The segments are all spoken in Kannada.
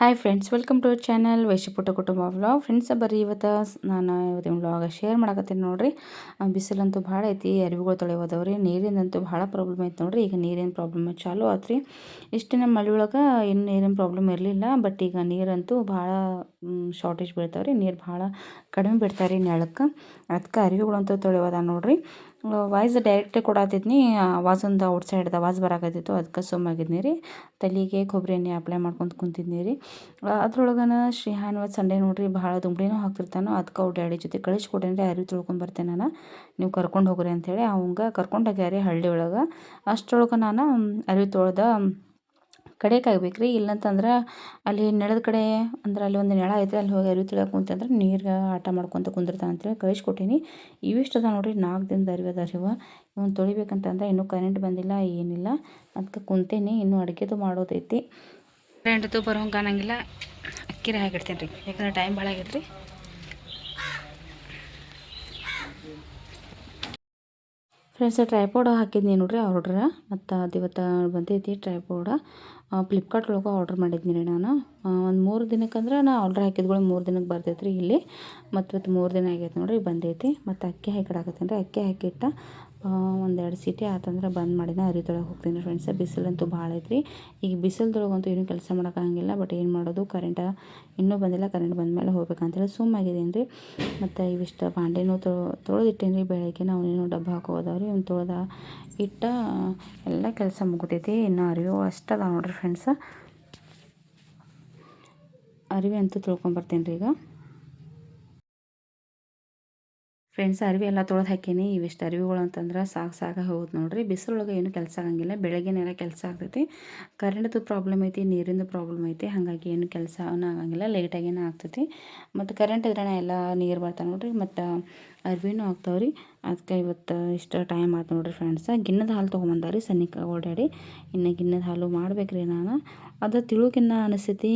Hi friends welcome to our channel ವೈಶಪುಟ್ಟ ಕುಟುಂಬ ವ್ಲಾಗ್ ಫ್ರೆಂಡ್ಸ್ ಬರೀ ಇವತ್ತು ನಾನು ಇವತ್ತಿನ ವ್ಲಾಗ ಶೇರ್ ಮಾಡಕತ್ತೀನಿ ನೋಡಿರಿ. ಬಿಸಿಲಂತೂ ಭಾಳ ಐತಿ, ಅರಿವಿಗಳು ತೊಳೆಯೋದವ್ರಿ ನೀರಿನಂತೂ ಭಾಳ ಪ್ರಾಬ್ಲಮ್ ಐತೆ ನೋಡಿರಿ. ಈಗ ನೀರಿನ ಪ್ರಾಬ್ಲಮ್ ಚಾಲೂ ಆತ್ರಿ. ಇಷ್ಟು ನಮ್ಮ ಮಳೆ ಒಳಗೆ ಏನು ನೀರಿನ ಪ್ರಾಬ್ಲಮ್ ಇರಲಿಲ್ಲ ಬಟ್ ಈಗ ನೀರಂತೂ ಭಾಳ ಶಾರ್ಟೇಜ್ ಬೀಳ್ತಾವ್ರಿ. ನೀರು ಭಾಳ ಕಡಿಮೆ ಬಿಡ್ತಾರೆ ರೀ ನೆಲಕ್ಕೆ. ಅದಕ್ಕೆ ಅರಿವುಗಳಂತೂ ತೊಳೆಯೋದ ನೋಡ್ರಿ. ವಾಯ್ಸ್ ಡೈರೆಕ್ಟೇ ಕೊಡತ್ತಿದ್ನಿ ವಾಸ್ ಒಂದು ಔಟ್ ಸೈಡ್ದು ಆವಾಜ್ ಬರಾಕತ್ತಿತ್ತು. ಅದಕ್ಕೆ ಸುಮ್ಮಾಗಿದ್ನಿ ರೀ ತಲೆಗೆ ಕೊಬ್ಬರಿ ಎಣ್ಣೆ ಅಪ್ಲೈ ಮಾಡ್ಕೊಂತ ಕುಂತಿದ್ನಿ ರೀ ಅದ್ರೊಳಗನ ಶ್ರೀಹಾನ್ ಇವತ್ತು ಸಂಡೇ ನೋಡ್ರಿ ಭಾಳ ದುಂಬಳಿನೂ ಹಾಕ್ತಿರ್ತಾನೋ ಅದಕ್ಕೆ ಅವ್ರ ಡ್ಯಾಡಿ ಜೊತೆ ಕಳಿಸ್ಕೊಡೇನಿ ರೀ ಅರಿವು ತಿಳ್ಕೊಂಡು ಬರ್ತೇನೆ ನಾನು. ನೀವು ಕರ್ಕೊಂಡು ಹೋಗ್ರಿ ಅಂಥೇಳಿ ಅವಂಗೆ ಕರ್ಕೊಂಡು ಹೋಗ್ಯಾರ ಹಳ್ಳಿ ಒಳಗೆ. ಅಷ್ಟರೊಳಗೆ ನಾನು ಅರಿವು ತೊಳ್ದ ಕಡೆಗೆ ರೀ ಇಲ್ಲಂತಂದ್ರೆ ಅಲ್ಲಿ ನೆಲದ ಕಡೆ ಅಂದ್ರೆ ಅಲ್ಲಿ ಒಂದು ನೆಲ ಐತೆ ಅಲ್ಲಿ ಹೋಗಿ ಅರಿವು ತಿಳಕ್ಕೆ ಕುಂತಂದ್ರೆ ನೀರು ಆಟ ಮಾಡ್ಕೊತ ಕುಂದಿರ್ತಾನೆ ಅಂತೇಳಿ ಕಳಿಸ್ಕೊಟ್ಟೀನಿ. ಇವಿಷ್ಟು ಅದ ನೋಡಿರಿ ನಾಲ್ಕು ದಿನದ ಅರಿವು ಅದ ಇವ. ಇವನ್ನ ತೊಳಿಬೇಕಂತಂದ್ರೆ ಇನ್ನೂ ಕರೆಂಟ್ ಬಂದಿಲ್ಲ ಏನಿಲ್ಲ. ಅದಕ್ಕೆ ಕುಂತೇನಿ ಇನ್ನೂ ಅಡುಗೆದು ಮಾಡೋದೈತಿ. ಕರೆಂಟ್ದು ಬರೋಂಗೆ ಅನ್ನಂಗಿಲ್ಲ. ಅಕ್ಕಿರ ಹಾಕಿಡ್ತೀನಿ ರೀ ಯಾಕಂದ್ರೆ ಟೈಮ್ ಭಾಳ ಆಗೈತೆ ರೀ ಫ್ರೆಂಡ್ಸ್ ಟ್ರೈಪೋಡ ಹಾಕಿದ್ನಿ ನೋಡ್ರಿ ಆರ್ಡ್ರ ಮತ್ತು ಅದು ಇವತ್ತು ಬಂದೈತಿ ಟ್ರೈಪೋಡ ಫ್ಲಿಪ್ಕಾರ್ಟ್ ಒಳಗೆ ಆರ್ಡ್ರ್ ಮಾಡಿದ್ನಿ ರೀ ನಾನು ಒಂದು ಮೂರು ದಿನಕ್ಕಂದ್ರೆ ನಾ ಆರ್ಡ್ರ್ ಹಾಕಿದ್ಗಳು ಮೂರು ದಿನಕ್ಕೆ ಬರ್ತೈತೆ ರೀ ಇಲ್ಲಿ. ಮತ್ತು ಇವತ್ತು ಮೂರು ದಿನ ಆಗೈತೆ ನೋಡಿರಿ, ಬಂದೈತಿ. ಮತ್ತು ಅಕ್ಕಿ ಹಾಕಿಡಾಕತ್ತೀನಿ ರೀ. ಅಕ್ಕಿ ಹಾಕಿಟ್ಟ ಒಂದೆರಡು ಸೀಟಿ ಆತಂದ್ರೆ ಬಂದ್ ಮಾಡಿನ ಅರಿತೊಳಗೆ ಹೋಗ್ತೀನಿ ಫ್ರೆಂಡ್ಸ್ ಬಿಸಿಲಂತೂ ಭಾಳ ಐತ್ರಿ. ಈಗ ಬಿಸಿಲ್ದೊಳಗಂತೂ ಏನೂ ಕೆಲಸ ಮಾಡೋಕ್ಕಾಗಿಲ್ಲ ಬಟ್ ಏನು ಮಾಡೋದು? ಕರೆಂಟ ಇನ್ನೂ ಬಂದಿಲ್ಲ ಕರೆಂಟ್ ಬಂದ ಬಂದಮೇಲೆ ಹೋಗ್ಬೇಕಂತೇಳಿ ಸುಮ್ಮಾಗಿದ್ದೀನಿ ರೀ. ಮತ್ತು ಇವಿಷ್ಟು ಬಾಂಡೆನೂ ತೊಳೆದಿಟ್ಟೇನಿ ರೀ ಬೆಳಗ್ಗೆ. ಏನೋ ಡಬ್ಬ ಹಾಕೋದವ್ರಿ ಒಂದು ತೊಳೆದ ಇಟ್ಟ, ಎಲ್ಲ ಕೆಲಸ ಮುಗಿದೈತಿ. ಇನ್ನು ಅರಿವು ಅಷ್ಟದ ನೋಡ್ರಿ ಫ್ರೆಂಡ್ಸ್ ಅರಿವೆ ಅಂತೂ ತಿಳ್ಕೊಂಬರ್ತೀನಿ ರೀ ಈಗ. ಫ್ರೆಂಡ್ಸ್ ಅರಿವಿ ಎಲ್ಲ ತೊಳೆದು ಹಾಕೀನಿ. ಇವಿಷ್ಟು ಅರಿವಿಗಳು ಅಂತಂದ್ರೆ ಸಾಕು ಸಾಕು ಹೋಗುತ್ತೆ ನೋಡ್ರಿ. ಬಿಸಿಲೊಳಗೆ ಏನು ಕೆಲಸ ಆಗಂಗಿಲ್ಲ. ಬೆಳಗ್ಗೆನೆಲ್ಲ ಕೆಲಸ ಆಗ್ತೈತಿ. ಕರೆಂಟ್ದು ಪ್ರಾಬ್ಲಮ್ ಐತಿ, ನೀರಿಂದು ಪ್ರಾಬ್ಲಮ್ ಐತಿ. ಹಾಗಾಗಿ ಏನು ಕೆಲಸನೂ ಆಗಂಗಿಲ್ಲ. ಲೇಟಾಗೇನು ಆಗ್ತೈತಿ. ಮತ್ತು ಕರೆಂಟ್ ಇದ್ರೇ ಎಲ್ಲ ನೀರು ಬರ್ತಾವೆ ನೋಡ್ರಿ. ಮತ್ತು ಅರಿವಿನೂ ಆಗ್ತಾವ್ರಿ. ಅದಕ್ಕೆ ಇವತ್ತು ಇಷ್ಟು ಟೈಮ್ ಆಯ್ತು ನೋಡ್ರಿ ಫ್ರೆಂಡ್ಸ್ ಗಿನ್ನದ ಹಾಲು ತೊಗೊಂಬಂದಾರಿ ಸನ್ನಿಕ ಓಡಾಡಿ ಇನ್ನು ಗಿನ್ನದ ಹಾಲು ಮಾಡ್ಬೇಕ್ರಿ ನಾನು. ಅದು ತಿಳುಗಿನ್ನ ಅನಿಸ್ತೈತಿ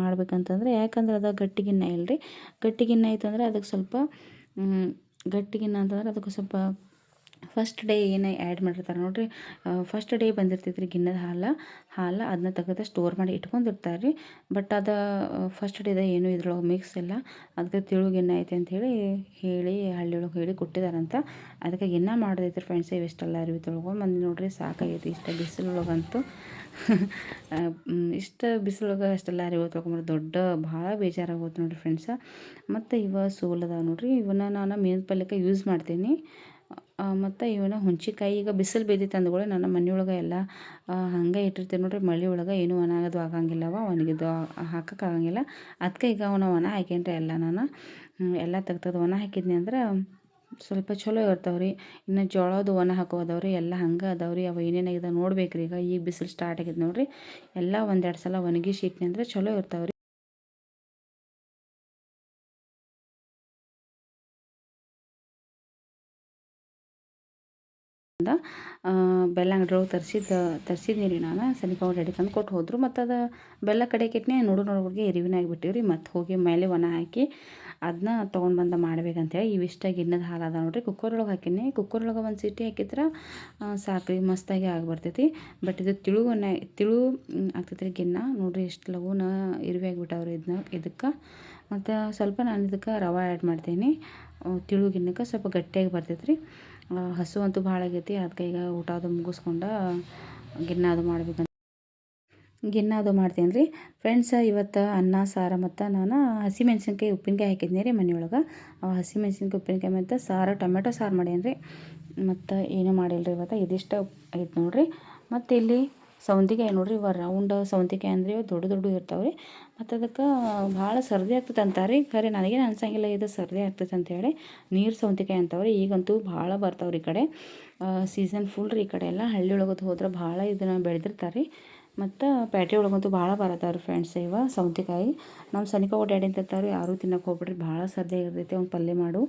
ಮಾಡ್ಬೇಕಂತಂದ್ರೆ ಯಾಕಂದ್ರೆ ಅದು ಗಟ್ಟಿಗಿನ್ನ ಇಲ್ರಿ. ಗಟ್ಟಿಗಿನ್ನ ಐತಂದ್ರೆ ಅದಕ್ಕೆ ಸ್ವಲ್ಪ ಗಟ್ಟಿಗಿನ್ನ ಅಂತಂದ್ರೆ ಅದಕ್ಕೆ ಸ್ವಲ್ಪ ಫಸ್ಟ್ ಡೇ ಏನು ಆ್ಯಡ್ ಮಾಡಿರ್ತಾರೆ ನೋಡಿರಿ. ಫಸ್ಟ್ ಡೇ ಬಂದಿರ್ತೈತೆ ರೀ ಗಿನ್ನದ ಹಾಲು. ಹಾಲು ಅದನ್ನ ತೆಗೆದು ಸ್ಟೋರ್ ಮಾಡಿ ಇಟ್ಕೊಂಡಿರ್ತಾರೆ ರೀ ಬಟ್ ಅದು ಫಸ್ಟ್ ಡೇದ ಏನು ಇದ್ರೊಳಗೆ ಮಿಕ್ಸ್ ಇಲ್ಲ. ಅದಕ್ಕೆ ತಿಳು ಗಿನ್ನ ಐತೆ ಅಂಥೇಳಿ ಹೇಳಿ ಹಳ್ಳಿ ಒಳಗೆ ಹೇಳಿ ಕೊಟ್ಟಿದ್ದಾರಂತ ಅದಕ್ಕೆ ಗಿನ್ನ ಮಾಡೋದೈತೆ ಫ್ರೆಂಡ್ಸ್ ಇವೆಷ್ಟೆಲ್ಲ ಅರಿವಿ ತೊಳ್ಕೊಂಡು ಬಂದು ನೋಡಿರಿ. ಸಾಕಾಗೈತಿ ಇಷ್ಟ ಬಿಸಿಲೊಳಗಂತೂ. ಇಷ್ಟು ಬಿಸಿಲೊಳಗೆ ಅಷ್ಟೆಲ್ಲ ಅರಿವು ತೊಗೊಂಬರೋದು ದೊಡ್ಡ, ಭಾಳ ಬೇಜಾರಾಗೋದು ನೋಡಿರಿ ಫ್ರೆಂಡ್ಸ ಮತ್ತು ಇವ ಸೋಲ್ ನೋಡಿರಿ. ಇವನ್ನ ನಾನು ಮೇನ್ ಪಲ್ಯಕ್ಕೆ ಯೂಸ್ ಮಾಡ್ತೀನಿ. ಮತ್ತು ಇವನ ಹುಣ್ಚಿಕಾಯಿ ಈಗ ಬಿಸಿಲು ಬೇದಿ ಅಂದ್ಕೊಳ್ಳಿ ನನ್ನ ಮನೆಯೊಳಗೆ ಎಲ್ಲ ಹಂಗೆ ಇಟ್ಟಿರ್ತೀನಿ ನೋಡಿರಿ. ಮಳೆ ಒಳಗೆ ಏನೂ ಒಣಗೋದು ಆಗಂಗಿಲ್ಲವ ಒಣಗಿದ್ದು ಹಾಕೋಕ್ಕಾಗಂಗಿಲ್ಲ ಅದಕ್ಕೆ ಈಗ ಅವನ ಒಣ ಹಾಕ್ಯಂಡ್ರೆ ಎಲ್ಲ ನಾನು. ಎಲ್ಲ ತೆಗ್ದು ಒಣ ಹಾಕಿದ್ನಿ ಅಂದ್ರೆ ಸ್ವಲ್ಪ ಚಲೋ ಇರ್ತಾವೆ ರೀ ಇನ್ನು ಜೋಳದ ಒಣ ಹಾಕೋದವ್ರಿ ರೀ ಎಲ್ಲ ಹಂಗೆ ರೀ ಅವು ಏನೇನಾಗಿದೆ ನೋಡ್ಬೇಕು ರೀ ಈಗ. ಈಗ ಬಿಸಿಲು ಸ್ಟಾರ್ಟ್ ಆಗಿದೆ ನೋಡಿರಿ. ಎಲ್ಲ ಒಂದೆರಡು ಸಲ ಒಣಗಿಸಿ ಇಟ್ನಿ ಅಂದ್ರೆ ಚಲೋ ಇರ್ತಾವೆ ಬೆಲ್ಲ ಅಂಗಡಿಯೊಳಗೆ ತರಿಸಿದ್ದು ತರಿಸಿದ್ನಿ ರೀ ನಾನು ಸನಿಪ ರೆಡಿ ತಂದು ಕೊಟ್ಟು ಹೋದರು. ಮತ್ತು ಅದು ಬೆಲ್ಲ ಕಡೆ ಇಟ್ನಿ ನೋಡು ನೋಡೋರಿಗೆ ಎರಿವಿನಾಗಿ ಬಿಟ್ಟಿವಿ ರೀ. ಮತ್ತು ಹೋಗಿ ಮೇಲೆ ಒಣ ಹಾಕಿ ಅದನ್ನ ತೊಗೊಂಡು ಬಂದು ಮಾಡ್ಬೇಕಂತೇಳಿ ಇವಿಷ್ಟ ಗಿಣ್ಣದ ಹಾಲು ಅದ ನೋಡಿರಿ. ಕುಕ್ಕರ್ ಒಳಗೆ ಹಾಕಿನಿ. ಕುಕ್ಕರ್ ಒಳಗೆ ಒಂದು ಸೀಟಿ ಹಾಕಿದ್ರೆ ಸಾಕ್ರಿ ಮಸ್ತಾಗಿ ಆಗಿಬರ್ತೈತಿ. ಬಟ್ ಇದು ತಿಳು ತಿಳು ಆಗ್ತೈತೆ ರೀ ಗಿನ್ನ. ನೋಡಿರಿ ಎಷ್ಟು ಲಘುನ ಇರುವೆ ಆಗಿಬಿಟ್ಟವ್ರಿ ಇದನ್ನ ಇದಕ್ಕೆ. ಮತ್ತು ಸ್ವಲ್ಪ ನಾನು ಇದಕ್ಕೆ ರವೆ ಆ್ಯಡ್ ಮಾಡ್ತೀನಿ. ತಿಳು ಗಿನ್ನಕ್ಕೆ ಸ್ವಲ್ಪ ಗಟ್ಟಿಯಾಗಿ ಬರ್ತೈತೆ ರೀ ಹಸು ಅಂತೂ ಭಾಳ ಆಗೈತಿ. ಅದಕ್ಕೆ ಈಗ ಊಟ ಅದು ಮುಗಿಸ್ಕೊಂಡು ಗಿನ್ನ ಅದು ಮಾಡ್ಬೇಕಂತ. ಗಿನ್ನ ಅದು ಮಾಡ್ತೀನಿ ರೀ. ಫ್ರೆಂಡ್ಸ್ ಇವತ್ತು ಅನ್ನ, ಸಾರ ಮತ್ತು ನಾನು ಹಸಿಮೆಣ್ಸಿನ್ಕಾಯಿ, ಉಪ್ಪಿನಕಾಯಿ ಹಾಕಿದ್ನಿ ರೀ ಮನೆಯೊಳಗೆ. ಅವು ಹಸಿಮೆಣ್ಸಿನ್ಕಾಯಿ, ಉಪ್ಪಿನಕಾಯಿ ಮತ್ತು ಸಾರು, ಟೊಮೆಟೊ ಸಾರು ಮಾಡೀನಿ ರೀ ಮತ್ತು ಏನೂ ಮಾಡಿಲ್ಲ ರೀ ಇವತ್ತು? ಇದಿಷ್ಟು ಐತೆ ನೋಡಿರಿ. ಮತ್ತು ಇಲ್ಲಿ ಸೌಂತಿಕಾಯಿ ನೋಡಿರಿ ಇವ ರೌಂಡ್ ಸೌಂತಿಕಾಯಿ ಅಂದ್ರೆ ದೊಡ್ಡ ದೊಡ್ಡ ಇರ್ತಾವೆ ರೀ. ಮತ್ತು ಅದಕ್ಕೆ ಭಾಳ ಸರ್ದಿ ಆಗ್ತೈತೆ ಅಂತಾರೆ. ಖರೆ ನನಗೇನು ಅನ್ಸಂಗಿಲ್ಲ ಇದು ಸರ್ದಿ ಆಗ್ತದೆ ಅಂತೇಳಿ ನೀರು ಸೌಂತಿಕಾಯಿ ರೀ. ಈಗಂತೂ ಭಾಳ ಬರ್ತಾವೆ ರೀ ಈ ಕಡೆ. ಸೀಸನ್ ಫುಲ್ ರೀ ಈ ಕಡೆ ಎಲ್ಲ. ಹಳ್ಳಿ ಒಳಗದು ಹೋದ್ರೆ ಭಾಳ ಇದನ್ನು ಬೆಳೆದಿರ್ತಾರೆ ರೀ. ಮತ್ತು ಪ್ಯಾಟೆ ಒಳಗಂತೂ ಭಾಳ ಬರತ್ತಾವ್ರಿ ಫ್ರೆಂಡ್ಸ್ ಇವ ಸೌತೆಕಾಯಿ. ನಮ್ಮ ಸನಿಕ ಓಡಾಡಿ ಅಂತಿರ್ತಾರೆ ಯಾರೂ ತಿನ್ನಕ್ಕೆ ಹೋಗ್ಬಿಡ್ರಿ ಭಾಳ ಸರ್ದಿ ಆಗಿರ್ತೈತಿ. ಅವ್ನು ಪಲ್ಯ ಮಾಡು,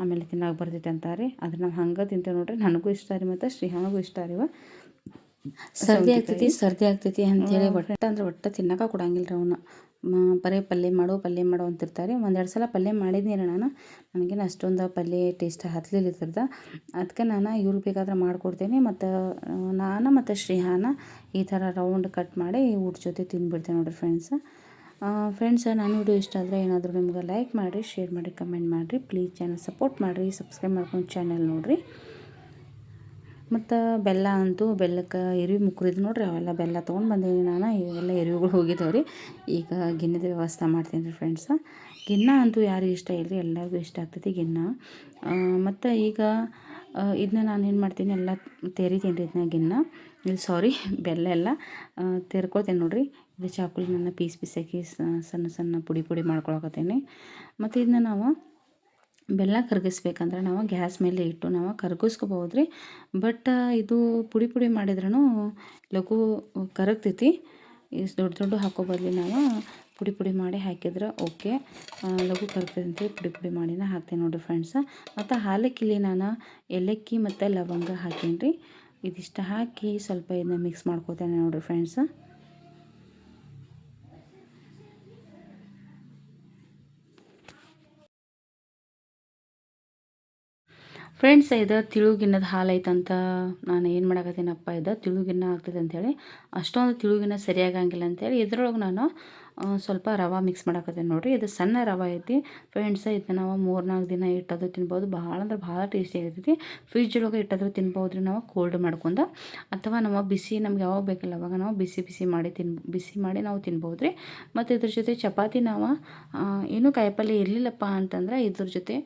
ಆಮೇಲೆ ತಿನ್ನಕ್ಕೆ ಬರ್ತೈತೆ ಅಂತಾರೆ ಆದ್ರೆ ನಾವು ಹಂಗೆ ತಿಂತೇವೆ ನೋಡ್ರಿ. ನನಗೂ ಇಷ್ಟ ರೀ. ಮತ್ತು ಶ್ರೀಹಾನಿಗೂ ಇಷ್ಟ ರೀ ಇವ. ಸರ್ದಿ ಆಗ್ತೈತಿ ಸರ್ದಿ ಆಗ್ತೈತಿ ಅಂತೇಳಿ ಒಟ್ಟ ಅಂದ್ರೆ ಒಟ್ಟ ತಿನ್ನಕ ಕೊಡಂಗಿಲ್ಲ ರೀ ಅವನ್ನ ಬರೀ ಪಲ್ಯ ಮಾಡು ಪಲ್ಯ ಮಾಡು ಅಂತಿರ್ತಾರೆ. ಒಂದೆರಡು ಸಲ ಪಲ್ಯ ಮಾಡಿದ್ನಿ ರೀ ನಾನು. ನನಗೇನು ಅಷ್ಟೊಂದು ಪಲ್ಯ ಟೇಸ್ಟ್ ಹತ್ತಲಿಲ್ಲ ಇದ್ರದ್ದು. ಅದಕ್ಕೆ ನಾನು ಇವ್ರಿಗೆ ಬೇಕಾದ್ರೆ ಮಾಡಿಕೊಡ್ತೀನಿ. ಮತ್ತು ನಾನು ಮತ್ತು ಶ್ರೀಹಾನ ಈ ಥರ ರೌಂಡ್ ಕಟ್ ಮಾಡಿ ಊಟ ಜೊತೆ ತಿಂದುಬಿಡ್ತೀನಿ ನೋಡಿರಿ ಫ್ರೆಂಡ್ಸ್ ಫ್ರೆಂಡ್ಸ್ ನಾನು ವಿಡಿಯೋ ಇಷ್ಟ ಆದರೆ ಏನಾದರೂ ನಿಮ್ಗೆ ಲೈಕ್ ಮಾಡಿರಿ ಶೇರ್ ಮಾಡಿ ಕಮೆಂಟ್ ಮಾಡಿರಿ. ಪ್ಲೀಸ್ ಚಾನಲ್ ಸಪೋರ್ಟ್ ಮಾಡಿರಿ. ಸಬ್ಸ್ಕ್ರೈಬ್ ಮಾಡ್ಕೊಂಡು ಚಾನಲ್ ನೋಡಿರಿ. ಮತ್ತು ಬೆಲ್ಲ ಅಂತೂ ಬೆಲ್ಲಕ್ಕೆ ಎರಿವಿ ಮುಕ್ರಿದ್ದು ನೋಡಿರಿ, ಅವೆಲ್ಲ ಬೆಲ್ಲ ತೊಗೊಂಡು ಬಂದೀನಿ ನಾನು. ಇವೆಲ್ಲ ಎರಿವುಗಳು ಹೋಗಿದ್ದಾವೆ ರೀ ಈಗ ಗಿನ್ನದ ವ್ಯವಸ್ಥೆ ಮಾಡ್ತೀನಿ ರೀ ಫ್ರೆಂಡ್ಸ ಗಿನ್ನ ಅಂತೂ ಯಾರಿಗೂ ಇಷ್ಟ ಇಲ್ಲ ರೀ ಎಲ್ಲರಿಗೂ ಇಷ್ಟ ಆಗ್ತೈತಿ ಗಿನ್ನ ಮತ್ತು ಈಗ ಇದನ್ನ ನಾನು ಏನು ಮಾಡ್ತೀನಿ, ಎಲ್ಲ ತೆರಿತೀನಿ ರೀ ಇದನ್ನ ಗಿನ್ನ ಇಲ್ಲಿ ಸಾರಿ ಬೆಲ್ಲ ಎಲ್ಲ ತೆರ್ಕೊಳ್ತೇನೆ ನೋಡಿರಿ. ಇದು ಚಾಕುಲಿ ನನ್ನ ಪೀಸ್ ಪೀಸಾಗಿ ಸಣ್ಣ ಸಣ್ಣ ಪುಡಿ ಪುಡಿ ಮಾಡ್ಕೊಳಕತ್ತೀನಿ. ಮತ್ತು ಇದನ್ನ ನಾವು ಬೆಲ್ಲ ಕರಗಿಸ್ಬೇಕಂದ್ರೆ ನಾವು ಗ್ಯಾಸ್ ಮೇಲೆ ಇಟ್ಟು ನಾವು ಕರಗಿಸ್ಕೋಬೋದು ರೀ ಬಟ್ ಇದು ಪುಡಿ ಪುಡಿ ಮಾಡಿದ್ರೂ ಲಘು ಕರಗ್ತೈತಿ. ಇಷ್ಟು ದೊಡ್ಡ ದೊಡ್ಡ ಹಾಕೋ ಬದಲಿ ನಾವು ಪುಡಿ ಪುಡಿ ಮಾಡಿ ಹಾಕಿದ್ರೆ ಓಕೆ. ಲಘು ಕರ್ಗ್ತೈತೆ ಪುಡಿ ಪುಡಿ ಮಾಡಿನೇ ಹಾಕ್ತೀನಿ ನೋಡಿರಿ ಫ್ರೆಂಡ್ಸ. ಮತ್ತು ಹಾಲಕ್ಕಿಲಿ ನಾನು ಏಲಕ್ಕಿ ಮತ್ತು ಲವಂಗ ಹಾಕೀನಿ ರೀ ಇದಿಷ್ಟು ಹಾಕಿ ಸ್ವಲ್ಪ ಇದನ್ನ ಮಿಕ್ಸ್ ಮಾಡ್ಕೋತೇನೆ ನೋಡಿರಿ ಫ್ರೆಂಡ್ಸ. ಫ್ರೆಂಡ್ಸ್ ಇದು ತಿಳುಗಿನ್ನದ ಹಾಲು ಐತಂತ ನಾನು ಏನು ಮಾಡಕತ್ತೀನಪ್ಪ, ಇದು ತಿಳುಗಿನ್ನ ಆಗ್ತದೆ ಅಂಥೇಳಿ ಅಷ್ಟೊಂದು ತಿಳುಗಿನ ಸರಿಯಾಗಂಗಿಲ್ಲ ಅಂತೇಳಿ ಇದ್ರೊಳಗೆ ನಾನು ಸ್ವಲ್ಪ ರವೆ ಮಿಕ್ಸ್ ಮಾಡಕತ್ತೀನಿ ನೋಡಿರಿ. ಇದು ಸಣ್ಣ ರವೆ ಐತಿ. ಫ್ರೆಂಡ್ಸ ಇದನ್ನ ನಾವು ಮೂರು ನಾಲ್ಕು ದಿನ ಇಟ್ಟದು ತಿನ್ಬೋದು. ಭಾಳ ಅಂದ್ರೆ ಭಾಳ ಟೇಸ್ಟಿ ಆಗೈತಿ ಫ್ರಿಜ್ ಒಳಗೆ ಇಟ್ಟಾದ್ರೂ ತಿನ್ಬೋದು ರೀ ನಾವು ಕೋಲ್ಡ್ ಮಾಡ್ಕೊಂಡು. ಅಥವಾ ನಾವು ಬಿಸಿ ನಮ್ಗೆ ಯಾವಾಗ ಬೇಕಲ್ಲ, ಅವಾಗ ನಾವು ಬಿಸಿ ಬಿಸಿ ಮಾಡಿ ತಿನ್, ಬಿಸಿ ಮಾಡಿ ನಾವು ತಿನ್ಬೋದು ರೀ ಮತ್ತು ಇದ್ರ ಜೊತೆ ಚಪಾತಿ ನಾವು ಏನೂ ಕಾಯಿಪಲ್ಯ ಇರಲಿಲ್ಲಪ್ಪ ಅಂತಂದ್ರೆ ಇದ್ರ ಜೊತೆ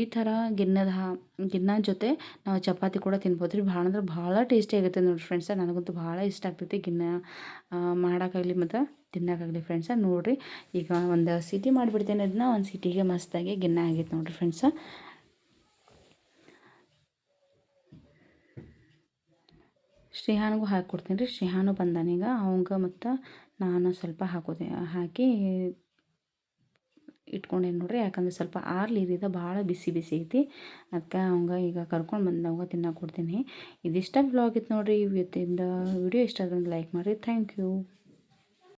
ಈ ಥರ ಗಿನ್ನದ ಗಿನ್ನ ಜೊತೆ ನಾವು ಚಪಾತಿ ಕೂಡ ತಿನ್ಬೋದು ರೀ ಭಾಳ ಅಂದ್ರೆ ಭಾಳ ಟೇಸ್ಟಿ ಆಗುತ್ತೆ ನೋಡಿ ಫ್ರೆಂಡ್ಸ ನನಗಂತೂ ಭಾಳ ಇಷ್ಟ ಆಗ್ತೈತಿ ಗಿನ್ನ ಮಾಡೋಕ್ಕಾಗಲಿ ಮತ್ತು. ತಿನ್ನೋಕ್ಕಾಗಲಿ ಫ್ರೆಂಡ್ಸ ನೋಡಿರಿ. ಈಗ ಒಂದು ಸಿಟಿ ಮಾಡಿಬಿಡ್ತೇನೆ ಅದನ್ನ ಒಂದು ಸಿಟಿಗೆ ಮಸ್ತಾಗಿ ಗಿನ್ನ ಆಗೈತೆ ನೋಡಿರಿ ಫ್ರೆಂಡ್ಸ ಶ್ರೀಹಾನ್ಗೂ ಹಾಕಿ ಕೊಡ್ತೀನಿ ರೀ ಶ್ರೀಹಾನು ಬಂದಾನೀಗ ಅವಂಗೆ ಮತ್ತು ನಾನು ಸ್ವಲ್ಪ ಹಾಕೋದೆ ಹಾಕಿ ಇಟ್ಕೊಂಡೇನು ನೋಡ್ರಿ. ಯಾಕಂದ್ರೆ ಸ್ವಲ್ಪ ಆರ್ಲಿ ಇರಿದ ಭಾಳ ಬಿಸಿ ಬಿಸಿ ಐತಿ. ಅದಕ್ಕೆ ಅವಂಗ ಈಗ ಕರ್ಕೊಂಡು ಬಂದು ಅವಾಗ ತಿನ್ನಕ್ಕೆ ಕೊಡ್ತೀನಿ. ಇದಿಷ್ಟ ಬ್ಲಾಗ್ ಇತ್ತು ನೋಡಿರಿ. ಇವತ್ತಿಂದ ವಿಡಿಯೋ ಇಷ್ಟ ಆದ್ರೆ ಲೈಕ್ ಮಾಡಿರಿ. Thank you